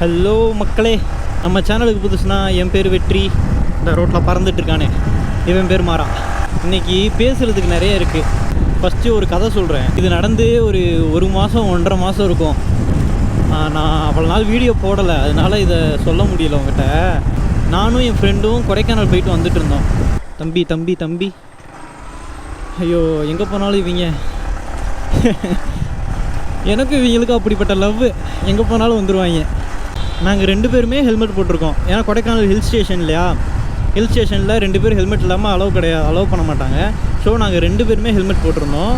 Hello மக்களே. நம்ம சேனலுக்கு புதுசுனா என் பேர் வெற்றி. இந்த ரோட்டில் பறந்துட்டுருக்கானே இவன் பேர் மாறா. இன்னைக்கு பேசுகிறதுக்கு நிறைய இருக்குது ஃபஸ்ட்டு ஒரு கதை சொல்கிறேன் இது நடந்து ஒரு ஒரு மாதம் ஒன்றரை மாதம் இருக்கும். நான் அவ்வளோ நாள் வீடியோ போடலை. அதனால் இதை சொல்ல முடியல உங்ககிட்ட. நானும் என் ஃப்ரெண்டும் கொடைக்கானல் போயிட்டு வந்துட்டு இருந்தோம். தம்பி தம்பி தம்பி. ஐயோ எங்கே போனாலும் இவங்க? எனக்கும் இவங்களுக்கும் அப்படிப்பட்ட லவ் எங்கே போனாலும் வந்துடுவாங்க நாங்கள் ரெண்டு பேருமே ஹெல்மெட் போட்டிருக்கோம். ஏன்னா கொடைக்கானல் ஹில் ஸ்டேஷன் இல்லையா? ஹில் ஸ்டேஷனில் ரெண்டு பேரும் ஹெல்மெட் இல்லாமல் அலோவ் கிடையாது அலோவ் பண்ண மாட்டாங்க. ஸோ நாங்கள் ரெண்டு பேருமே ஹெல்மெட் போட்டிருந்தோம்.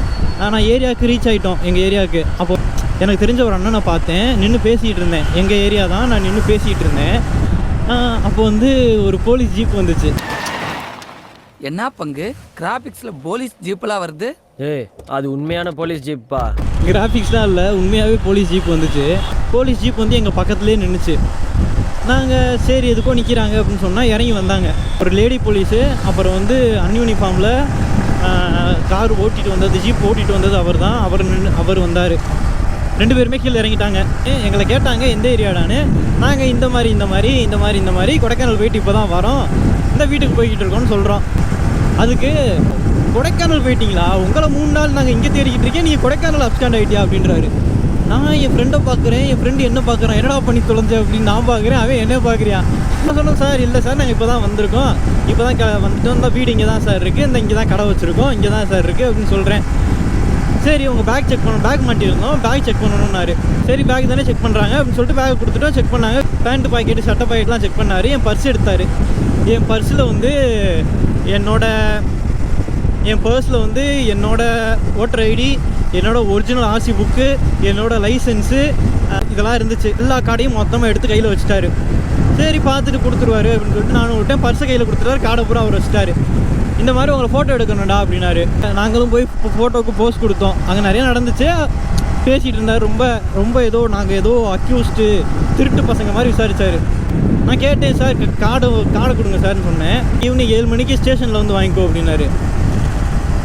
நான் ஏரியாவுக்கு ரீச் ஆகிட்டோம் எங்கள் ஏரியாவுக்கு. அப்போ எனக்கு தெரிஞ்ச ஒரு அண்ணனை பார்த்தேன். நின்று பேசிகிட்டு இருந்தேன். எங்கள் ஏரியா தான் நான் நின்று பேசிகிட்டு இருந்தேன். அப்போ வந்து ஒரு போலீஸ் ஜீப் வந்துச்சு. என்ன பங்கு? கிராபிக்ஸ்ல போலீஸ் ஜீப்லாம் வருது? ஏய் அது உண்மையான போலீஸ் ஜீப்பா கிராஃபிக்ஸ்லாம் இல்லை உண்மையாகவே போலீஸ் ஜீப் வந்துச்சு. போலீஸ் ஜீப் வந்து எங்கள் பக்கத்துலேயே நின்றுச்சு நாங்கள் சரி எதுக்கோ நிற்கிறாங்க அப்படின்னு சொன்னால் இறங்கி வந்தாங்க. ஒரு லேடி போலீஸு அப்புறம் வந்து அன்யூனிஃபார்மில் கார் ஓட்டிட்டு வந்தது ஜீப் ஓட்டிட்டு வந்தது அவர் தான் அவர் நின்று அவர் வந்தார். ரெண்டு பேருமே கீழே இறங்கிட்டாங்க. எங்களை கேட்டாங்க எந்த ஏரியாடான்னு? நாங்கள் இந்த மாதிரி இந்த மாதிரி இந்த மாதிரி இந்த மாதிரி கொடைக்கானல் போயிட்டு இப்போ தான் வரோம். இந்த வீட்டுக்கு போய்கிட்டு இருக்கோம்னு சொல்கிறோம் அதுக்கு கொடைக்கானல் போயிட்டீங்களா? உங்களை மூணு நாள் நாங்கள் இங்கே தேடிக்கிட்டு இருக்கேன் நீங்கள் கொடைக்கானல் அப்ஸ்டாண்ட் ஆகிட்டியா அப்படின்றாரு. நான் என் ஃப்ரெண்டை பார்க்குறேன் என் ஃப்ரெண்டு என்ன பார்க்குறான் என்னடா பண்ணி தொலைஞ்ச அப்படின்னு நான் பார்க்குறேன் அவன் என்ன பார்க்குறியா நான் சொன்னேன் சார் இல்லை சார் நாங்கள் இப்போ தான் வந்திருக்கோம். இப்போ தான் க வந்துட்டோம். இந்த வீடு இங்கே தான் சார் இருக்குது இந்த இங்கே தான் கடை வச்சுருக்கோம். இங்கே தான் சார் இருக்குது அப்படின்னு சொல்கிறேன் சரி உங்கள் பேக் செக் பண்ணணும் பேக் மாட்டியிருந்தோம். பேக் செக் பண்ணணும்னாரு. சரி பேக் தானே செக் பண்ணுறாங்க அப்படின்னு சொல்லிட்டு பேக் கொடுத்துட்டோம். செக் பண்ணாங்க. பேண்ட் பாக்கெட்டு சட்டை பாக்கெட்லாம் செக் பண்ணார். என் பர்ஸ் எடுத்தார். என் பர்ஸில் வந்து என்னோடய என் பர்ஸில் வந்து என்னோடய ஓட்டர் ஐடி என்னோடய ஒரிஜினல் ஆர்சி புக்கு என்னோடய லைசன்ஸு இதெல்லாம் இருந்துச்சு. எல்லா கார்டையும் மொத்தமாக எடுத்து கையில் வச்சுட்டாரு. சரி பார்த்துட்டு கொடுத்துருவாரு அப்படின்னு சொல்லிட்டு நானும் விட்டேன் பர்ஸை கையில் கொடுத்துருவாரு கார்டை பூரா அவர் வச்சுட்டாரு. இந்த மாதிரி உங்களை ஃபோட்டோ எடுக்கணும்டா அப்படின்னாரு. நாங்களும் போய் ஃபோட்டோவுக்கு போஸ்ட் கொடுத்தோம். அங்கே நிறைய நடந்துச்சு. பேசிகிட்டு இருந்தார். ரொம்ப ரொம்ப ஏதோ நாங்கள் ஏதோ அக்யூஸ்டு திருட்டு பசங்க மாதிரி விசாரித்தார் நான் கேட்டேன் சார் கார்டு கார்டை கொடுங்க சார்னு சொன்னேன். ஈவினிங் ஏழு மணிக்கு ஸ்டேஷனில் வந்து வாங்கிக்கோ அப்படின்னாரு.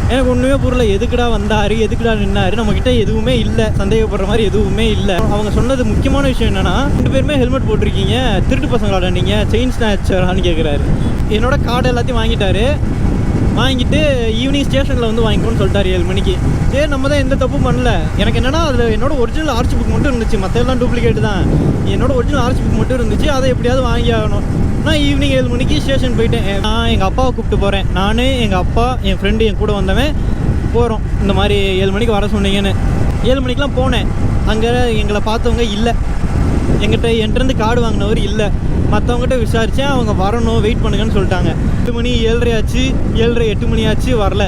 எனக்கு ஒன்றுமே புரியல. எதுக்குடா வந்தார்? எதுக்குடா நின்னாரு? நம்மக்கிட்ட எதுவுமே இல்லை. சந்தேகப்படுற மாதிரி எதுவுமே இல்லை. அவங்க சொன்னது முக்கியமான விஷயம் என்னன்னா ரெண்டு பேருமே ஹெல்மெட் போட்டிருக்கீங்க. திருட்டு பசங்களாடா நீங்கள் செயின் ஸ்நாச்சரான்னு கேட்குறாரு என்னோட கார்டு எல்லாத்தையும் வாங்கிட்டாரு. வாங்கிட்டு ஈவினிங் ஸ்டேஷனில் வந்து வாங்கிக்கோன்னு சொல்லிட்டாரு ஏழு மணிக்கு. சரி நம்ம தான் எந்த தப்பும் பண்ணல. எனக்கு என்னன்னா அதில் என்னோட ஒரிஜினல் ஆர்ச்சி புக் மட்டும் இருந்துச்சு. மற்ற எல்லாம் டூப்ளிகேட் தான். என்னோட ஒரிஜினல் ஆர்ச்சி புக் மட்டும் இருந்துச்சு. அதை எப்படியாவது வாங்கி ஆகணும் நான் ஈவினிங் ஏழு மணிக்கு ஸ்டேஷன் போயிட்டேன் நான் எங்கள் அப்பாவை கூப்பிட்டு போகிறேன் நான் எங்கள் அப்பா என் ஃப்ரெண்டு என் கூட வந்தவன் போகிறோம் இந்த மாதிரி ஏழு மணிக்கு வர சொன்னீங்கன்னு. ஏழு மணிக்கெலாம் போனேன். அங்கே எங்களை பார்த்தவங்க இல்லை. எங்கிட்ட என்கிட்டருந்து கார்டு வாங்கினவர் இல்லை. மற்றவங்ககிட்ட விசாரித்தேன் அவங்க வரணும் வெயிட் பண்ணுங்கன்னு சொல்லிட்டாங்க. எட்டு மணி ஏழரை ஆச்சு. ஏழரை எட்டு மணி ஆச்சு வரல.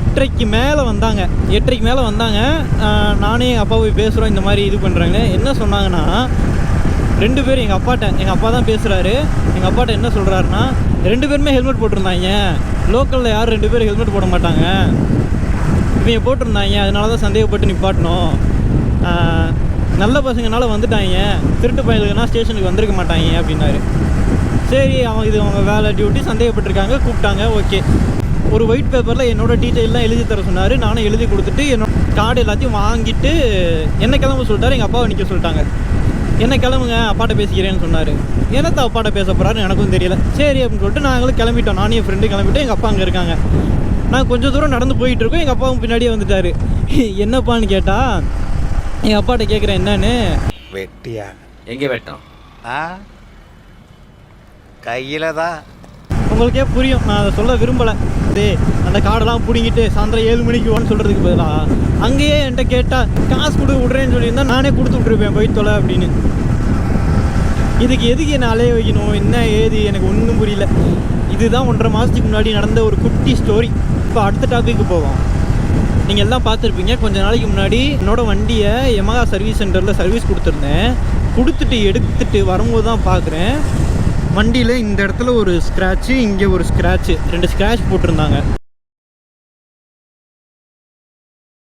எட்டரைக்கு மேலே வந்தாங்க. எட்டரைக்கு மேலே வந்தாங்க. நானே எங்கள் அப்பா போய் பேசுகிறோம் இந்த மாதிரி இது பண்ணுறாங்க என்ன சொன்னாங்கன்னா ரெண்டு பேரும் எங்கள் அப்பாட்ட எங்கள் அப்பா தான் பேசுகிறாரு எங்கள் அப்பாட்ட என்ன சொல்கிறாருன்னா ரெண்டு பேருமே ஹெல்மெட் போட்டிருந்தாங்க. லோக்கலில் யாரும் ரெண்டு பேரும் ஹெல்மெட் போட மாட்டாங்க. இவங்க போட்டிருந்தாங்க. அதனால தான் சந்தேகப்பட்டு நிப்பாட்டணும். நல்ல பசங்கனால வந்துட்டாங்க. திருட்டு பயலுக்குன்னா ஸ்டேஷனுக்கு வந்திருக்க மாட்டாங்க அப்படின்னாரு. சரி அவங்க இது அவங்க வேலை டியூட்டி சந்தேகப்பட்டிருக்காங்க. கூப்பிட்டாங்க. ஓகே. ஒரு ஒயிட் பேப்பரில் என்னோட டீட்டெயிலாம் எழுதி தர சொன்னார். நானும் எழுதி கொடுத்துட்டு என்னோட கார்டு எல்லாத்தையும் வாங்கிட்டு என்ன கிளம்ப சொல்லிட்டாரு. எங்கள் அப்பாவை நிற்க சொல்லிட்டாங்க. என்ன கிளம்புங்க அப்பாட்ட பேசிக்கிறேன்னு சொன்னார். என்னத்த அப்பாட்ட பேச போகிறாருன்னு எனக்கும் தெரியல. சரி அப்படின்னு சொல்லிட்டு நாங்களும் கிளம்பிட்டோம். நானும் என் ஃப்ரெண்டு கிளம்பிட்டு எங்கள் அப்பா அங்கே இருக்காங்க. நான் கொஞ்சம் தூரம் நடந்து போயிட்டு இருக்கோம். எங்கள் அப்பாவும் பின்னாடியே வந்துட்டாரு. என்னப்பான்னு கேட்டால் எங்கள் அப்பாட்ட கேட்குறேன் என்னன்னு? வெட்டியா? எங்க வெட்டம்? ஆ? கையில தான் உங்களுக்கே புரியும். நான் அதை சொல்ல விரும்பலை. டேய் அந்த கார்டெல்லாம் பிடிங்கிட்டு சாயந்தரம் ஏழு மணிக்கு ஓன்னு சொல்கிறதுக்கு பதிலாக அங்கேயே என்கிட்ட கேட்டால் காசு கொடு விட்றேன்னு சொல்லியிருந்தா நானே கொடுத்து விட்ருப்பேன் போய் தொலை அப்படின்னு. இதுக்கு எதுக்கு என்ன அலைய வைக்கணும்? என்ன ஏது? எனக்கு ஒன்றும் புரியல. இதுதான் ஒன்றரை மாதத்துக்கு முன்னாடி நடந்த ஒரு குட்டி ஸ்டோரி இப்போ அடுத்த டாபிக்கு போவோம். நீங்கள் எல்லாம் பார்த்துருப்பீங்க. கொஞ்ச நாளைக்கு முன்னாடி என்னோடய வண்டியை யமகா சர்வீஸ் சென்டரில் சர்வீஸ் கொடுத்துருந்தேன். கொடுத்துட்டு எடுத்துட்டு வரும்போது தான் பார்க்குறேன் வண்டியில் இந்த இடத்துல ஒரு ஸ்க்ராட்சு இங்கே ஒரு ஸ்க்ராட்சு ரெண்டு ஸ்க்ராட்ச் போட்டிருந்தாங்க.